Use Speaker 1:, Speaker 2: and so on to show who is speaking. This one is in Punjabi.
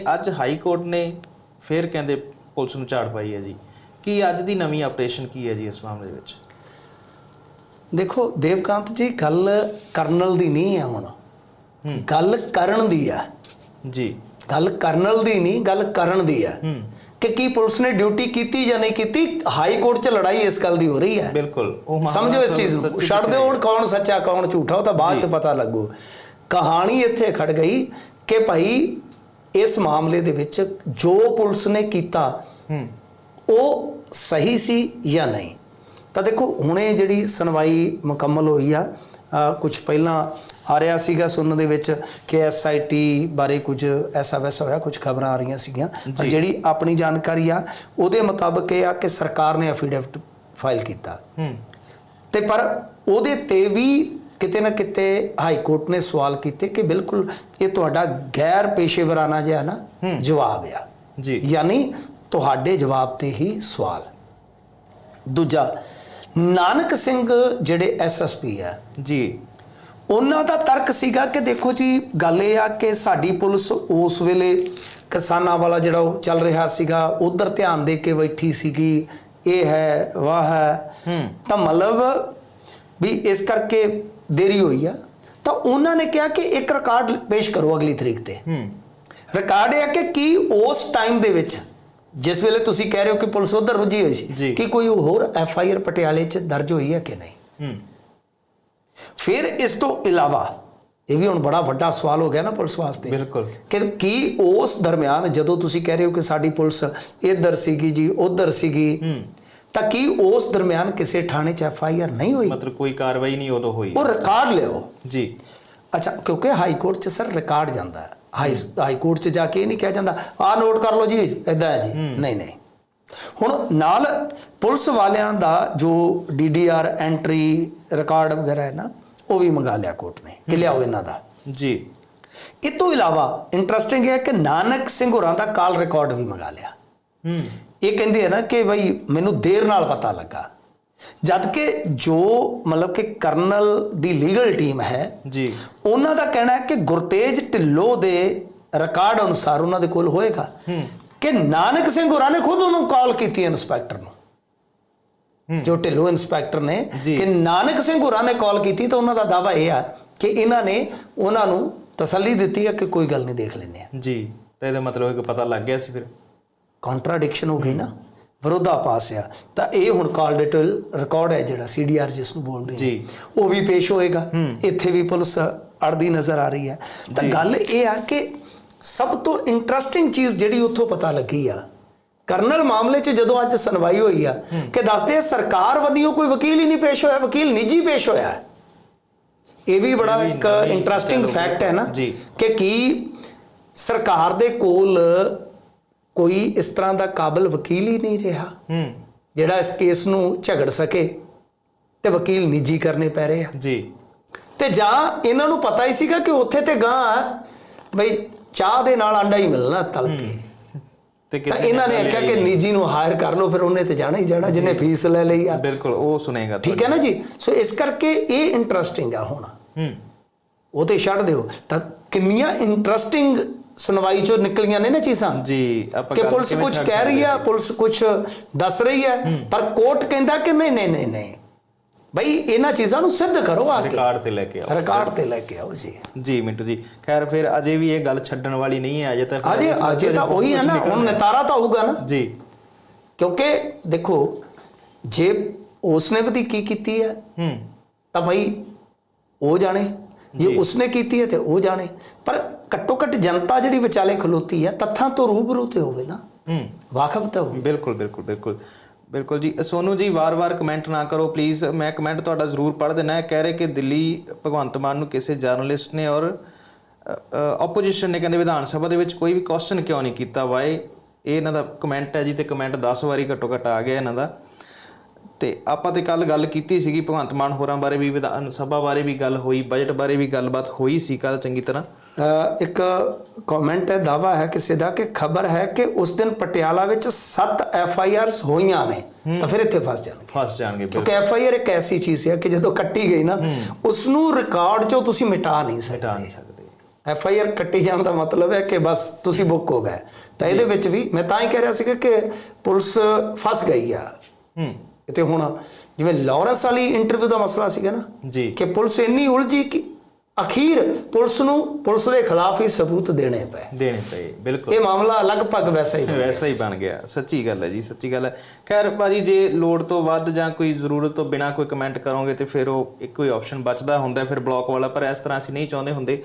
Speaker 1: ਅੱਜ ਹਾਈ ਕੋਰਟ ਨੇ ਫਿਰ ਕਹਿੰਦੇ ਪੁਲਿਸ ਨੂੰ ਝਾੜ ਪਾਈ ਹੈ ਜੀ। ਕੀ ਅੱਜ ਦੀ ਨਵੀਂ ਅਪਡੇਸ਼ਨ ਕੀ ਹੈ ਜੀ ਇਸ ਮਾਮਲੇ ਦੇ ਵਿੱਚ?
Speaker 2: ਦੇਖੋ ਦੇਵਕਾਂਤ ਜੀ ਗੱਲ ਕਰਨਲ ਦੀ ਨਹੀਂ ਹੈ ਹੁਣ। ਗੱਲ ਕਰਨ ਦੀ ਹੈ।
Speaker 1: ਜੀ।
Speaker 2: ਗੱਲ ਕਰਨਲ ਦੀ ਨਹੀਂ ਗੱਲ ਕਰਨ ਦੀ ਹੈ।
Speaker 1: ਹੂੰ।
Speaker 2: ਕਿ ਕੀ ਪੁਲਿਸ ਨੇ ਡਿਊਟੀ ਕੀਤੀ ਜਾਂ ਨਹੀਂ ਕੀਤੀ ਹਾਈ ਕੋਰਟ 'ਚ ਲੜਾਈ ਇਸ ਗੱਲ ਦੀ ਹੋ ਰਹੀ ਹੈ।
Speaker 1: ਬਿਲਕੁਲ। ਉਹ
Speaker 2: ਸਮਝੋ ਇਸ ਚੀਜ਼ ਨੂੰ। ਛੱਡ ਦਿਓ ਹੁਣ ਕੌਣ ਸੱਚਾ ਕੌਣ ਝੂਠਾ ਉਹ ਤਾਂ ਬਾਅਦ 'ਚ। ਪਤਾ ਲੱਗੂ। ਕਹਾਣੀ ਇੱਥੇ ਖੜ ਗਈ ਕਿ ਭਾਈ ਇਸ ਮਾਮਲੇ ਦੇ ਵਿੱਚ ਜੋ ਪੁਲਿਸ ਨੇ ਕੀਤਾ ਉਹ ਸਹੀ ਸੀ ਜਾਂ ਨਹੀਂ? ਤਾਂ ਦੇਖੋ ਹੁਣੇ ਜਿਹੜੀ ਸੁਣਵਾਈ ਮੁਕੰਮਲ ਹੋਈ ਆ ਕੁਝ ਪਹਿਲਾਂ ਆ ਰਿਹਾ ਸੀਗਾ ਸੁਣਨ ਦੇ ਵਿੱਚ ਕਿ ਐਸਆਈਟੀ ਬਾਰੇ ਕੁਝ ਐਸਾ ਵੈਸਾ ਹੋਇਆ ਕੁਝ ਖਬਰਾਂ ਆ ਰਹੀਆਂ ਸੀਗੀਆਂ। ਪਰ। ਜਿਹੜੀ ਆਪਣੀ ਜਾਣਕਾਰੀ ਆ ਉਹਦੇ ਮੁਤਾਬਕ ਇਹ ਆ ਕਿ ਸਰਕਾਰ ਨੇ ਐਫੀਡੇਵਿਟ ਫਾਈਲ ਕੀਤਾ। ਤੇ ਪਰ ਉਹਦੇ ਤੇ ਵੀ ਕਿਤੇ ਨਾ ਕਿਤੇ ਹਾਈ ਕੋਰਟ ਨੇ ਸਵਾਲ ਕੀਤੇ ਕਿ ਬਿਲਕੁਲ ਇਹ ਤੁਹਾਡਾ ਗੈਰ ਪੇਸ਼ੇਵਰਾਨਾ ਜਿਹਾ ਨਾ ਜਵਾਬ ਆ।
Speaker 1: ਜੀ।
Speaker 2: ਯਾਨੀ ਤੁਹਾਡੇ ਜਵਾਬ ਤੇ ਹੀ ਸਵਾਲ। ਦੂਜਾ ਨਾਨਕ ਸਿੰਘ ਜਿਹੜੇ ਐਸਐਸਪੀ ਆ
Speaker 1: ਜੀ।
Speaker 2: ਉਹਨਾਂ ਦਾ ਤਰਕ ਸੀਗਾ ਕਿ ਦੇਖੋ ਜੀ ਗੱਲ ਇਹ ਆ ਕਿ ਸਾਡੀ ਪੁਲਿਸ ਉਸ ਵੇਲੇ ਕਿਸਾਨਾਂ ਵਾਲਾ ਜਿਹੜਾ ਉਹ ਚੱਲ ਰਿਹਾ ਸੀਗਾ ਉਧਰ ਧਿਆਨ ਦੇ ਕੇ ਬੈਠੀ ਸੀਗੀ ਇਹ ਹੈ ਵਾਹ ਹੈ।
Speaker 1: ਹੂੰ।
Speaker 2: ਤਾਂ ਮਤਲਬ ਵੀ ਇਸ ਕਰਕੇ ਦੇਰੀ ਹੋਈ ਆ ਤਾਂ ਉਹਨਾਂ ਨੇ ਕਿਹਾ ਕਿ ਇੱਕ ਰਿਕਾਰਡ ਪੇਸ਼ ਕਰੋ ਅਗਲੀ ਤਰੀਕ ਤੇ।
Speaker 1: ਹੂੰ।
Speaker 2: ਰਿਕਾਰਡ ਇਹ ਆ ਕਿ ਕੀ ਉਸ ਟਾਈਮ ਦੇ ਵਿੱਚ ਜਿਸ ਵੇਲੇ ਤੁਸੀਂ ਕਹਿ ਰਹੇ ਹੋ ਕਿ ਪੁਲਿਸ ਉਧਰ ਰੁੱਝੀ ਹੋਈ। ਸੀ ਕਿ ਕੋਈ ਹੋਰ ਐਫ ਆਈ ਆਰ ਪਟਿਆਲੇ 'ਚ ਦਰਜ ਹੋਈ ਹੈ ਕਿ ਨਹੀਂ?
Speaker 1: ਹੂੰ।
Speaker 2: ਫਿਰ ਇਸ ਤੋਂ ਇਲਾਵਾ ਇਹ ਵੀ ਹੁਣ ਬੜਾ ਵੱਡਾ ਸਵਾਲ ਹੋ ਗਿਆ ਨਾ ਪੁਲਿਸ ਵਾਸਤੇ
Speaker 1: ਬਿਲਕੁਲ।
Speaker 2: ਕਿ ਕੀ ਉਸ ਦਰਮਿਆਨ ਜਦੋਂ ਤੁਸੀਂ ਕਹਿ ਰਹੇ ਹੋ ਕਿ ਸਾਡੀ ਪੁਲਿਸ ਇੱਧਰ ਸੀਗੀ ਜੀ ਉੱਧਰ ਸੀਗੀ
Speaker 1: ਹੂੰ।
Speaker 2: ਤਾਂ ਕੀ ਉਸ ਦਰਮਿਆਨ ਕਿਸੇ ਥਾਣੇ 'ਚ ਐਫ ਆਈ ਆਰ ਨਹੀਂ ਹੋਈ?
Speaker 1: ਮਤਲਬ ਕੋਈ ਕਾਰਵਾਈ ਨਹੀਂ ਉਦੋਂ ਹੋਈ।
Speaker 2: ਉਹ ਰਿਕਾਰਡ ਲਿਓ
Speaker 1: ਜੀ।
Speaker 2: ਅੱਛਾ ਕਿਉਂਕਿ ਹਾਈ ਕੋਰਟ 'ਚ ਸਰ ਰਿਕਾਰਡ ਜਾਂਦਾ ਹੈ। ਹਾਈ ਹਾਈ ਕੋਰਟ 'ਚ ਜਾ ਕੇ ਇਹ ਨਹੀਂ ਕਿਹਾ ਜਾਂਦਾ ਆਹ ਨੋਟ ਕਰ ਲਓ ਜੀ ਇਦਾਂ ਹੈ ਜੀ। ਨਹੀਂ ਨਹੀਂ। ਹੁਣ ਨਾਲ ਪੁਲਿਸ ਵਾਲਿਆਂ ਦਾ ਜੋ ਡੀਡੀਆਰ ਐਂਟਰੀ ਰਿਕਾਰਡ ਵਗੈਰਾ ਹੈ ਨਾ ਉਹ ਵੀ ਮੰਗਾ ਲਿਆ ਕੋਰਟ ਨੇ ਕਿ ਲਿਆਓ ਇਹਨਾਂ ਦਾ।
Speaker 1: ਜੀ।
Speaker 2: ਇਹ ਤੋਂ ਇਲਾਵਾ ਇੰਟਰਸਟਿੰਗ ਹੈ ਕਿ ਨਾਨਕ ਸਿੰਘ ਹੋਰਾਂ ਦਾ ਕਾਲ ਰਿਕਾਰਡ ਵੀ ਮੰਗਾ ਲਿਆ।
Speaker 1: ਹੂੰ।
Speaker 2: ਇਹ ਕਹਿੰਦੇ ਆ ਨਾ ਕਿ ਬਈ ਮੈਨੂੰ ਦੇਰ ਨਾਲ ਪਤਾ ਲੱਗਾ। ਜਦ ਕਿ ਜੋ ਮਤਲਬ ਕਿ ਕਰਨਲ ਦੀ ਲੀਗਲ ਟੀਮ ਹੈ
Speaker 1: ਜੀ।
Speaker 2: ਉਹਨਾਂ ਦਾ ਕਹਿਣਾ ਹੈ ਕਿ ਗੁਰਤੇਜ ਢਿੱਲੋਂ ਦੇ ਰਿਕਾਰਡ ਅਨੁਸਾਰ ਉਹਨਾਂ ਦੇ ਕੋਲ ਹੋਏਗਾ ਕਿ ਨਾਨਕ ਸਿੰਘ ਹੋਰਾਂ ਨੇ ਖੁਦ ਉਹਨੂੰ ਕਾਲ ਕੀਤੀ ਇਨਸਪੈਕਟਰ ਨੂੰ। ਜੋ ਢਿੱਲੋਂ ਇਨਸਪੈਕਟਰ ਨੇ। ਕਿ ਨਾਨਕ ਸਿੰਘ ਹੋਰਾਂ ਨੇ ਕਾਲ ਕੀਤੀ ਤਾਂ ਉਹਨਾਂ ਦਾ ਦਾਵਾ ਇਹ ਆ ਕਿ ਇਹਨਾਂ ਨੇ ਉਹਨਾਂ ਨੂੰ ਤਸੱਲੀ ਦਿੱਤੀ ਹੈ ਕਿ ਕੋਈ ਗੱਲ ਨਹੀਂ ਦੇਖ ਆ।
Speaker 1: ਜੀ ਤਾਂ ਇਹਦਾ ਮਤਲਬ ਹੈ ਕਿ ਪਤਾ ਲੱਗ ਗਿਆ ਸੀ ਫਿਰ?
Speaker 2: ਕੰਟਰਾਡਿਕਸ਼ਨ ਹੋ ਗਈ ਨਾ ਵਿਰੋਧਾਭਾਸ ਆ। ਤਾਂ ਇਹ ਹੁਣ ਕਾਲ ਡਿਟੇਲ ਰਿਕਾਰਡ ਹੈ ਜਿਹੜਾ ਸੀਡੀਆਰ ਜਿਸ ਨੂੰ ਬੋਲਦੇ
Speaker 1: ਜੀ।
Speaker 2: ਉਹ ਵੀ ਪੇਸ਼ ਹੋਏਗਾ। ਇੱਥੇ ਵੀ ਪੁਲਿਸ ਅੜਦੀ ਨਜ਼ਰ ਆ ਰਹੀ ਹੈ। ਤਾਂ ਗੱਲ ਇਹ ਆ ਕਿ ਸਭ ਤੋਂ ਇੰਟਰਸਟਿੰਗ ਚੀਜ਼ ਜਿਹੜੀ ਉੱਥੋਂ ਪਤਾ ਲੱਗੀ ਆ ਕਰਨਲ ਮਾਮਲੇ 'ਚ ਜਦੋਂ ਅੱਜ ਸੁਣਵਾਈ ਹੋਈ ਆ ਕਿ ਦੱਸਦੇ ਸਰਕਾਰ ਵੱਲੋਂ ਕੋਈ ਵਕੀਲ ਹੀ ਨਹੀਂ ਪੇਸ਼ ਹੋਇਆ ਵਕੀਲ ਨਿੱਜੀ ਪੇਸ਼ ਹੋਇਆ। ਇਹ ਵੀ ਬੜਾ ਇੱਕ ਇੰਟਰਸਟਿੰਗ ਫੈਕਟ ਹੈ ਨਾ। ਕਿ ਕੀ ਸਰਕਾਰ ਦੇ ਕੋਲ ਕੋਈ ਇਸ ਤਰ੍ਹਾਂ ਦਾ ਕਾਬਲ ਵਕੀਲ ਹੀ ਨਹੀਂ ਰਿਹਾ
Speaker 1: ਹੂੰ।
Speaker 2: ਜਿਹੜਾ ਇਸ ਕੇਸ ਨੂੰ ਝਗੜ ਸਕੇ ਤੇ ਵਕੀਲ ਨਿੱਜੀ ਕਰਨੇ ਪੈ ਰਹੇ ਆ।
Speaker 1: ਜੀ।
Speaker 2: ਤੇ ਜਾਂ ਇਹਨਾਂ ਨੂੰ ਪਤਾ ਹੀ ਸੀਗਾ ਕਿ ਉੱਥੇ ਤੇ ਗਾਂ ਬਈ ਚਾਹ ਦੇ ਨਾਲ ਆਂਡਾ ਹੀ ਮਿਲਣਾ ਤਲ ਕੇ
Speaker 1: ਤੇ
Speaker 2: ਇਹਨਾਂ ਨੇ ਆਖਿਆ ਕਿ ਨਿੱਜੀ ਨੂੰ ਹਾਇਰ ਕਰ ਲਓ ਫਿਰ ਉਹਨੇ ਤੇ ਜਾਣਾ ਹੀ ਜਾਣਾ ਜਿਹਨੇ ਫੀਸ ਲੈ ਲਈ ਆ।
Speaker 1: ਬਿਲਕੁਲ ਉਹ ਸੁਨੇਗਾ
Speaker 2: ਠੀਕ ਹੈ ਨਾ ਜੀ? ਸੋ ਇਸ ਕਰਕੇ ਇਹ ਇੰਟਰਸਟਿੰਗ ਆ ਹੁਣ।
Speaker 1: ਹੂੰ।
Speaker 2: ਉਹ ਤੇ ਛੱਡ ਦਿਓ। ਤਾਂ ਕਿੰਨੀਆਂ ਇੰਟਰਸਟਿੰਗ ਸੁਣਵਾਈ ਚੋਂ ਨਿਕਲੀਆਂ ਨੇ ਨਾ ਚੀਜ਼ਾਂ?
Speaker 1: ਜੀ ਆਪਾਂ
Speaker 2: ਕਿ ਪੁਲਿਸ ਕੁਝ ਕਹਿ ਰਹੀ ਆ ਪੁਲਿਸ ਕੁਝ ਦੱਸ ਰਹੀ ਹੈ। ਪਰ ਕੋਰਟ ਕਹਿੰਦਾ ਕਿ ਨਹੀਂ ਨਹੀਂ ਨਹੀਂ ਨਹੀਂ। ਬਈ ਇਹਨਾਂ ਚੀਜ਼ਾਂ ਨੂੰ ਸਿੱਧ ਕਰੋ ਆ ਕੇ।
Speaker 1: ਰਿਕਾਰਡ ਤੇ ਲੈ ਕੇ ਆਓ।
Speaker 2: ਰਿਕਾਰਡ ਤੇ ਲੈ ਕੇ ਆਓ ਜੀ।
Speaker 1: ਜੀ ਮਿੰਟੂ ਜੀ ਖੈਰ ਫਿਰ ਅਜੇ ਵੀ ਇਹ ਗੱਲ ਛੱਡਣ ਵਾਲੀ ਨਹੀਂ ਹੈ ਅਜੇ ਤਾਂ
Speaker 2: ਅਜੇ ਅਜੇ ਤਾਂ ਉਹੀ ਹੈ ਨਾ ਹੁਣ ਨਿਤਾਰਾ ਤਾਂ ਹੋਊਗਾ ਨਾ।
Speaker 1: ਜੀ।
Speaker 2: ਕਿਉਂਕਿ ਦੇਖੋ ਜੇ ਉਸਨੇ ਵਧੀਕੀ ਕੀਤੀ ਹੈ
Speaker 1: ਹੂੰ।
Speaker 2: ਤਾਂ ਭਾਈ ਉਹ ਜਾਣੇ। ਜੀ। ਉਸਨੇ ਕੀਤੀ ਹੈ ਤੇ ਉਹ ਜਾਣੇ। ਪਰ ਘੱਟੋ ਘੱਟ ਜਨਤਾ ਜਿਹੜੀ ਵਿਚਾਲੇ ਖਲੋਤੀ ਹੈ ਤੱਥਾਂ ਤੋਂ ਰੂਬਰੂ ਤੇ ਹੋਵੇ ਨਾ।
Speaker 1: ਹੂੰ।
Speaker 2: ਵਾਕਫ ਤਾਂ ਹੋਵੇ।
Speaker 1: ਬਿਲਕੁਲ ਬਿਲਕੁਲ ਬਿਲਕੁਲ। ਬਿਲਕੁਲ ਜੀ ਸੋਨੂ ਜੀ ਵਾਰ-ਵਾਰ ਕਮੈਂਟ ਨਾ ਕਰੋ ਪਲੀਜ਼ ਮੈਂ ਕਮੈਂਟ ਤੁਹਾਡਾ ਜ਼ਰੂਰ ਪੜ੍ਹ ਦੇਣਾ ਹੈ ਕਹਿ ਰਹੇ ਕਿ ਦਿੱਲੀ ਭਗਵੰਤ ਮਾਨ ਨੂੰ ਕਿਸੇ ਜਰਨਲਿਸਟ ਨੇ ਔਰ ਆਪੋਜੀਸ਼ਨ ਨੇ ਕਹਿੰਦੇ ਵਿਧਾਨ ਸਭਾ ਦੇ ਵਿੱਚ ਕੋਈ ਵੀ ਕੁਐਸਚਨ ਕਿਉਂ ਨਹੀਂ ਕੀਤਾ? ਵਾਏ ਇਹ ਇਹਨਾਂ ਦਾ ਕਮੈਂਟ ਹੈ ਜੀ ਤੇ ਕਮੈਂਟ 10 ਵਾਰੀ ਘੱਟੋ ਘੱਟ ਆ ਗਿਆ ਇਹਨਾਂ ਦਾ। ਤੇ ਆਪਾਂ ਤੇ ਕੱਲ ਗੱਲ ਕੀਤੀ ਸੀਗੀ ਭਗਵੰਤ ਮਾਨ ਹੋਰਾਂ ਬਾਰੇ ਵੀ ਵਿਧਾਨ ਸਭਾ ਬਾਰੇ ਵੀ ਗੱਲ ਹੋਈ ਬਜਟ ਬਾਰੇ ਵੀ ਗੱਲਬਾਤ ਹੋਈ ਸੀ ਕੱਲ ਚੰਗੀ ਤਰ੍ਹਾਂ।
Speaker 2: ਇੱਕ ਕਮੈਂਟ ਹੈ ਦਾਵਾ ਹੈ ਕਿਸੇ ਦਾ ਕਿ ਖਬਰ ਹੈ ਕਿ ਉਸ ਦਿਨ ਪਟਿਆਲਾ ਵਿੱਚ 7 ਐਫ ਆਈ ਆਰਸ ਹੋਈਆਂ ਨੇ ਤਾਂ ਫਿਰ ਇੱਥੇ ਫਸ ਜਾਣਗੇ।
Speaker 1: ਫਸ ਜਾਣਗੇ
Speaker 2: ਕਿਉਂਕਿ ਐਫ ਆਈ ਆਰ ਇੱਕ ਐਸੀ ਚੀਜ਼ ਹੈ ਕਿ ਜਦੋਂ ਕੱਟੀ ਗਈ ਨਾ ਉਸ ਨੂੰ ਰਿਕਾਰਡ ਚੋਂ ਤੁਸੀਂ ਮਿਟਾ ਨਹੀਂ ਸਕਦੇ।
Speaker 1: ਨਹੀਂ ਸਕਦੇ।
Speaker 2: ਐਫ ਆਈ ਆਰ ਕੱਟੀ ਜਾਣ ਦਾ ਮਤਲਬ ਹੈ ਕਿ ਬਸ ਤੁਸੀਂ ਬੁੱਕ ਹੋ ਗਏ। ਤਾਂ ਇਹਦੇ ਵਿੱਚ ਵੀ ਮੈਂ ਤਾਂ ਹੀ ਕਹਿ ਰਿਹਾ ਸੀ ਕਿ ਪੁਲਿਸ ਫਸ ਗਈ ਆ।
Speaker 1: ਹੂੰ।
Speaker 2: ਤੇ ਹੁਣ ਜਿਵੇਂ ਲਾਰੈਂਸ ਵਾਲੀ ਇੰਟਰਵਿਊ ਦਾ ਮਸਲਾ ਸੀਗਾ ਨਾ
Speaker 1: ਜੀ।
Speaker 2: ਕਿ ਪੁਲਿਸ ਇੰਨੀ ਉਲਝੀ ਕਿ ਅਖੀਰ ਪੁਲਿਸ ਨੂੰ ਪੁਲਿਸ ਦੇ ਖਿਲਾਫ ਹੀ ਸਬੂਤ ਦੇਣੇ ਪਏ।
Speaker 1: ਦੇਣੇ ਪਏ ਬਿਲਕੁਲ।
Speaker 2: ਇਹ ਮਾਮਲਾ ਲਗਭਗ ਵੈਸਾ ਹੀ।
Speaker 1: ਵੈਸਾ ਹੀ ਬਣ ਗਿਆ ਸੱਚੀ ਗੱਲ ਹੈ ਜੀ ਸੱਚੀ ਗੱਲ ਹੈ। ਖੈਰ ਭਾਜੀ ਜੇ ਲੋੜ ਤੋਂ ਵੱਧ ਜਾਂ ਕੋਈ ਜ਼ਰੂਰਤ ਤੋਂ ਬਿਨਾ ਕੋਈ ਕਮੈਂਟ ਕਰੋਗੇ ਤੇ ਫਿਰ ਉਹ ਇੱਕੋ ਹੀ ਆਪਸ਼ਨ ਬਚਦਾ ਹੁੰਦਾ ਫਿਰ ਬਲੌਕ ਵਾਲਾ ਪਰ ਇਸ ਤਰ੍ਹਾਂ ਅਸੀਂ ਨਹੀਂ ਚਾਹੁੰਦੇ ਹੁੰਦੇ।